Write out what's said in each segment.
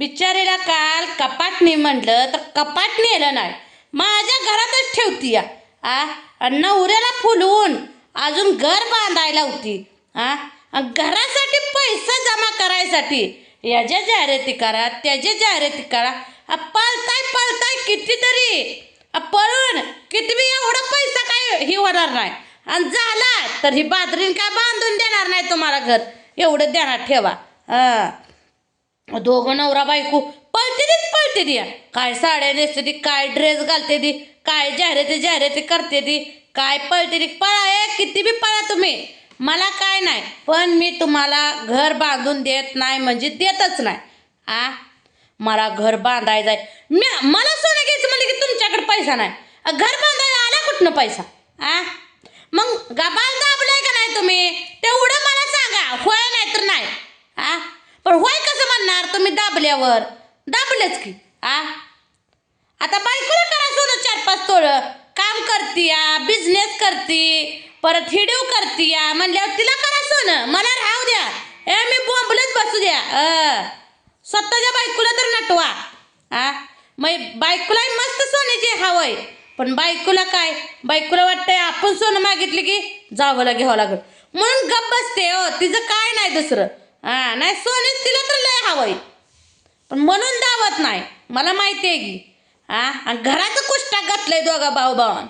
बिचारीला काल कपाटने म्हटलं तर कपाट नेलं नाही. माझ्या घरातच ठेवती या. आ? नवऱ्याला फुलवून अजून घर बांधायला होती. आ? घरासाठी पैसा जमा करायसाठी. याच्या जाहिराती करा त्याच्या जाहिराती करा. आ, पळताय पळताय कितीतरी. पळून किती बी एवढा पैसा काय ही होणार नाही. आणि झाला तर ही बाजरीन काय बांधून देणार नाही तुम्हाला घर. एवढं देणार ठेवा. हां दोघं नवरा बायको पळते तीच पळते ती. काय साड्या नेसते ती काय ड्रेस घालते ती काय जाहिराती जाहिराती करते ती काय पळते ती. पळा ए किती बी पळा तुम्ही. मला काय नाही पण मी तुम्हाला घर बांधून देत नाही म्हणजे देतच नाही. आ? मला घर बांधायचं आहे मी मला सोनं घ्यायचं म्हणलं की तुमच्याकडे पैसा नाही. घर बांधायला आला कुठनं पैसा? आ? मग गबाल दाबलाय का नाही तुम्ही तेवढं मला सांगा होय नाही तर नाही आ पण होय कसं म्हणणार तुम्ही दाबल्यावर. दाबलंच की. आ? आता बायकोला करा सोनं चार पाच तोळं. काम करतीया बिझनेस करती परत हिडीव करतीया. म्हणल्यावर तिला करा सोनं. मला राहू द्या. ए मी बोंबलच बसू द्या. अ. स्वतःच्या बायकोला तर नटवा. आ? मग बायकोला मस्त सोन्याची हवंय. पण बायकोला काय? बायकोला वाटतंय आपण सोनं मागितलं की जावं घ्यावं लागल. म्हणून गप्प बसते हो. तिचं काय नाही दुसरं. हा नाही सोनेच तिला तर लय हवंय. पण म्हणून दावत नाही. मला माहिती आहे की. आ? आणि घराचं कुष्टा घातलंय दोघा भाऊ भावान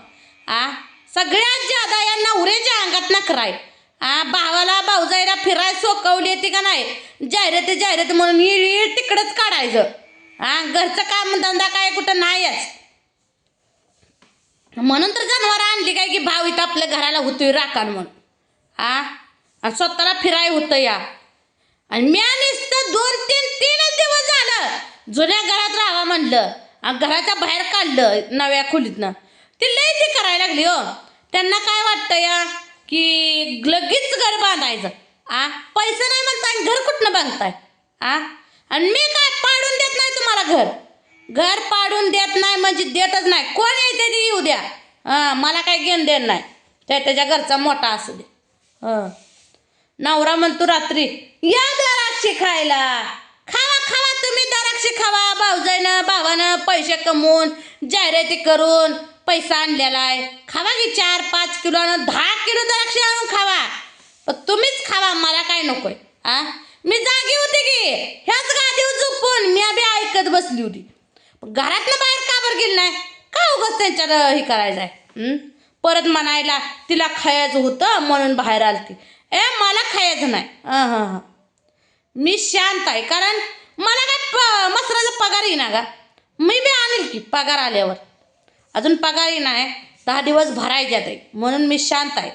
आ? सगळ्यात जादा या नवऱ्याच्या अंगात नखराय. आ? भावाला भाऊजाईला फिराय सोकवली ती का नाही? जाहिराती जाहिराती म्हणून येळ तिकडंच काढायचं. हा घरचं काम धंदा काय कुठं नाहीच म्हणून तर जनावर आणली काय की भाव इथं आपल्या घराला होतोय राखण म्हणून. आ? स्वतःला फिराय होतं या. आणि म्या नुसतं दोन तीन तीनच दिवस झालं जुन्या घरात राहावं म्हणलं आणि घराच्या बाहेर काढलं नव्या खोलीतनं. ती लई ती करायला लागली हो. त्यांना काय वाटतं या? की लगेच घर बांधायचं. आ? पैसे नाही म्हणताय घर कुठनं बांधताय? आ? आणि मी काय पाडून देत नाही तुम्हाला घर? घर पाडून देत नाही म्हणजे देतच नाही. कोण येते ते येऊ द्या. हां मला काय घेणं देण नाही. त्या त्याच्या घरचा मोठा असू दे. हां. नवरा म्हणतो रात्री या द्राक्षे खायला. खावा खावा तुम्ही दराक्षी खावा. भाऊजाईनं भावानं पैसे कमवून जाहिराती करून पैसा आणलेला आहे. खावा की चार पाच किलो आणि दहा किलो द्राक्षे आणून खावा. पण तुम्हीच खावा मला काय नकोय आ? मी जागी होती की ह्याच गादीवर झोपून मी बी ऐकत बसली होती. घरातनं बाहेर का बरं गेली नाही? का उगाच त्यांच्यात हे करायचं आहे परत म्हणायला तिला खायचं होतं म्हणून बाहेर आलती. ए मला खायचं नाही. हां हां हां. मी शांत आहे कारण मला काय प मसराचा पगार येईना का? मी बी आणेल की पगार आल्यावर. अजून पगार येणार दहा दिवस भरायच्यात आहे म्हणून मी शांत आहे.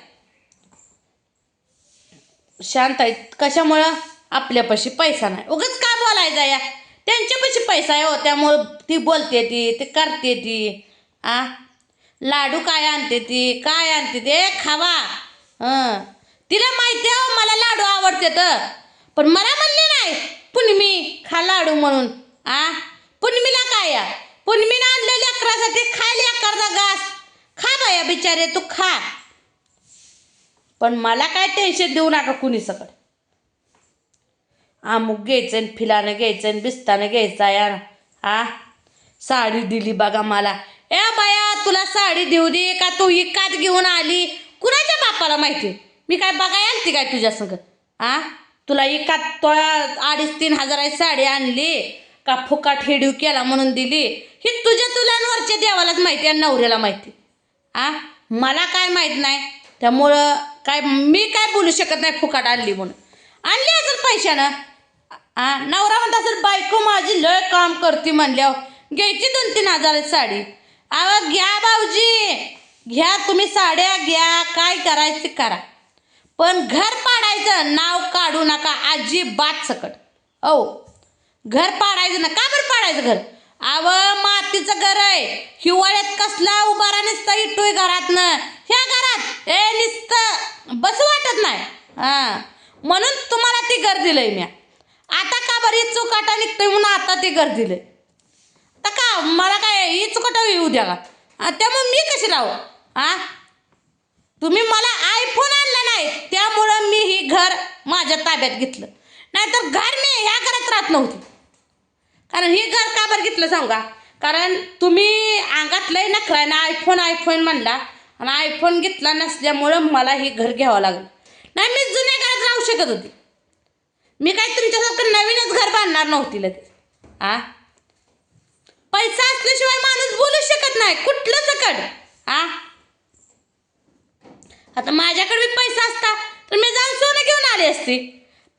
शांत आहे. कशामुळं? आपल्यापाशी पैसा नाही. उगाच का बोलायचा या? त्यांच्यापाशी पैसा आहे हो त्यामुळं ती बोलते ती ते करते ती. आ? लाडू काय आणते ती? काय आणते ते? खावा. हं. तिला माहिती आहे मला लाडू आवडते तर. पण मला म्हणले नाही पुनमी खा लाडू म्हणून. आ? पुनमीला काय या पुनमीनं आणलेली अकरासाठी खायला करता घास. खा बाया बिचारे तू खा. पण मला काय टेन्शन देऊ नका कुणी सकट अमुक घ्यायचं आणि फिलानं घ्यायचं बिस्तानं घ्यायचं यार आ? साडी दिली बघा मला. ए बाया तुला साडी देऊ दे का तू इकात घेऊन आली? कुणाच्या बापाला माहिती? मी काय बघाय आणते काय तुझ्या संग? आ? तुला एका तोळा अडीच तीन हजाराची साडी आणली का फुकाट हेडीव केला म्हणून दिली? ही तुझ्या तुलांवरच्या देवालाच माहिती आणि नवऱ्याला माहिती. आ? मला काय माहीत नाही. त्यामुळं काय मी काय बोलू शकत नाही फुकाट आणली म्हणून. आणली असेल पैशानं. आ? नवरा म्हणता असेल बायको माझी लय काम करते म्हणल्यावर घ्यायची दोन तीन हजाराची साडी. अहो घ्या भाऊजी. घ्या तुम्ही साड्या घ्या. काय करायचं करा. पण घर पाडायचं नाव काढू नका अजिबात सकट. औ घर पाडायचं ना का बरं पाडायचं घर? अव मातीचं घर आहे. हिवाळ्यात कसला उभारा नुसता इटोय घरातनं. ह्या घरात? ए निसत. बस वाटत नाही. हां. म्हणून तुम्हाला ती घर दिलंय मी आता का बरं ही चुकाटा निघतोय म्हणून आता ते घर दिलंय? तर का? मला काय ही चुकाटा येऊ द्या का? त्यामुळे मी कशी लावू हा? तुम्ही मला आयफोन आणला नाही त्यामुळं मी ही घर माझ्या ताब्यात घेतलं. नाहीतर घर मी ह्या घरात राहत नव्हती. कारण हे घर का बरं घेतलं सांगा? कारण तुम्ही अंगात लय नखरा ना आयफोन आयफोन म्हणला. आणि आयफोन घेतला नसल्यामुळं मला हे घर घ्यावं लागलं. नाही मी जुन्या घरात राहू शकत होती. मी काय तुमच्यासारखं नवीनच घर बांधणार नव्हती लगेच. आ? पैसा असल्याशिवाय माणूस बोलू शकत नाही कुठलं सकट आ? आता माझ्याकडे बी पैसा असता तर मी जाऊन सोनं घेऊन आली असती.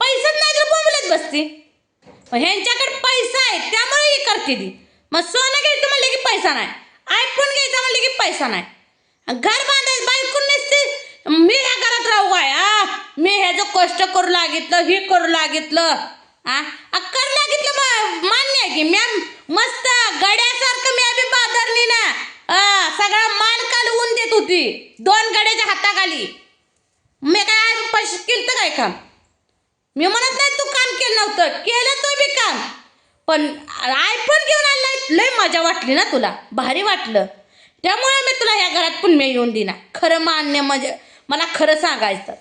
पैसाच नाही तर बोंबलत बसती. मग ह्यांच्याकडे पैसा आहे त्यामुळे ही करते ती. मग सोनं घ्यायचं म्हणलं की पैसा नाही. आयफोन घ्यायचा म्हणलं की पैसा नाही. घर बांधायचं बायकून नसते मी ह्या घरात राहू काय? आ? मी ह्याचं कष्ट करू लागितलं हे करू लागितलं. आ? कर लागितलं मा- मान्य आहे की मॅम मस्त गड्यासारखं मी आम्ही बाजारली ना. आ, सगळा माल कालवून दे होती. दोन गड्याच्या हाताखाली मी काय पैसे केलं काय काम? मी म्हणत नाही तू काम केलं नव्हतं. केलं तो बी काम. पण आयफोन घेऊन आणलाय लय मजा वाटली ना तुला. भारी वाटलं. त्यामुळे मी तुला ह्या घरात पुण्य येऊन दिना खरं मान्य म्हणजे मला खरं सांगायचं.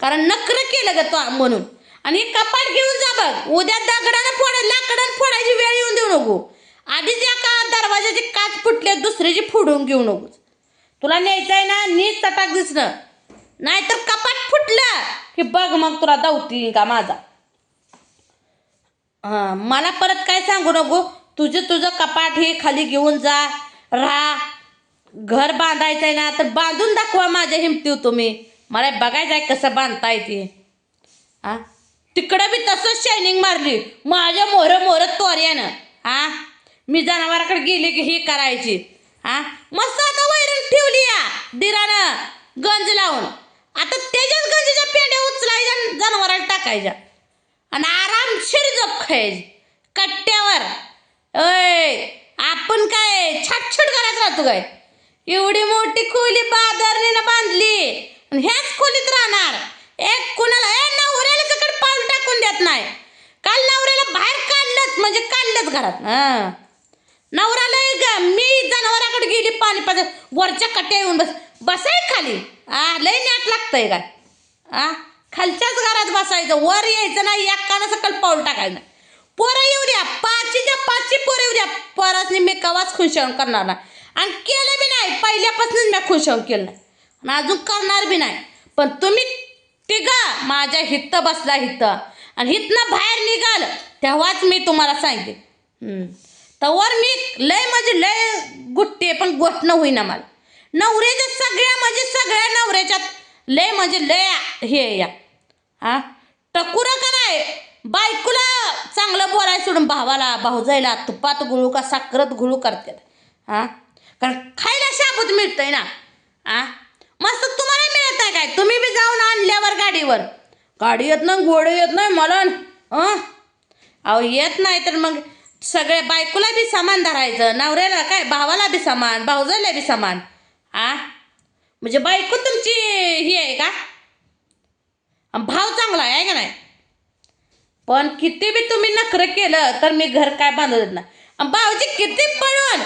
कारण नखरं केलं ग तो म्हणून. आणि कपाट घेऊन जा बघ. उद्या दगडानं फोड लाकडानं फोडायची वेळ येऊन देऊ नको. आधीच या का दरवाजाचे काच फुटले दुसऱ्याची फुडून घेऊ नकोस. तुला न्यायचं आहे ना नीट तटाक दिसणं. नाहीतर कपाट फुटलं की बघ मग तुला दावती का माझा. हां मला परत काय सांगू नको? तुझं तुझं कपाट हे खाली घेऊन जा. राहा. घर बांधायचं आहे ना तर बांधून दाखवा माझ्या हिमतीव तुम्ही. मला बघायचं आहे कसं बांधताय ते हा? तिकडं बी तसंच शायनिंग मारली. माझ्या मोर मोर तोऱ्यानं हा? मी जनावराकडे गेले की हे करायची. हा? मस्त आता वैरण ठेवली या दिरानं गंज लावून. आता त्याच्याच गंजीच्या पेंड्या उचलायच्या जनावराला टाकायच्या. आणि आरामशीर जप खायची. कट्ट्यावर. अय आपण काय छटछट करत राहतो काय? एवढी मोठी खोली बाजारने बांधली. आणि ह्याच खोलीत राहणार. एक कुणाला ए नवऱ्याला तिकडे पाऊल टाकून देत नाही. काल नवऱ्याला बाहेर काढलंच म्हणजे काढलंच घरात. हा. नवऱ्याला ग. मी जनावराकडे गेली पाणी पाज वरच्या कट्ट्या येऊन बस. बसाय खाली. आ लय नाट लागतंय काय? आ खालच्याच घरात बसायचं. वर यायचं नाही. एकानं सकल पाऊल टाकायचं. पोरं येऊ द्या. पाचीच्या पाचशे पोरं येऊ द्या. पोरासनी मी कवाच खुशावून करणार नाही. आणि केलं बी नाही. पहिल्यापासूनच मी खुशावून केलं नाही. आणि अजून करणार बी नाही. पण तुम्ही तिघा माझ्या हित्त बसला हित्त आणि हितनं बाहेर निघाल. तेव्हाच मी तुम्हाला सांगते हम्म. तवर मी लय म्हणजे लय गुट्टे पण गोठणं होईना मला. नवऱ्याच्या सगळ्या म्हणजे सगळ्या नवऱ्याच्यात लय म्हणजे लय हे या. हा? टकुरा का नाही बायकोला चांगलं बोलायला सोडून भावाला भाऊजायला तुपात गुळू का साखरत गुळू करतात हा? कारण खायला शाबूत मिळतंय ना. आ मस्त तुम्हाला मिळत आहे काय? तुम्ही बी जाऊन आणल्यावर गाडीवर. गाडी येत नाही गोड येत नाही मला अहो येत नाही तर मग सगळ्या बायकोला बी समान धरायचं. नवऱ्याला काय? भावाला बी समान भाऊजाला बी समान. आ? म्हणजे बायको तुमची ही आहे का? भाव चांगला आहे का नाही? पण किती बी तुम्ही नखरं केलं तर मी घर काय बांधत अन भाऊजी किती पळून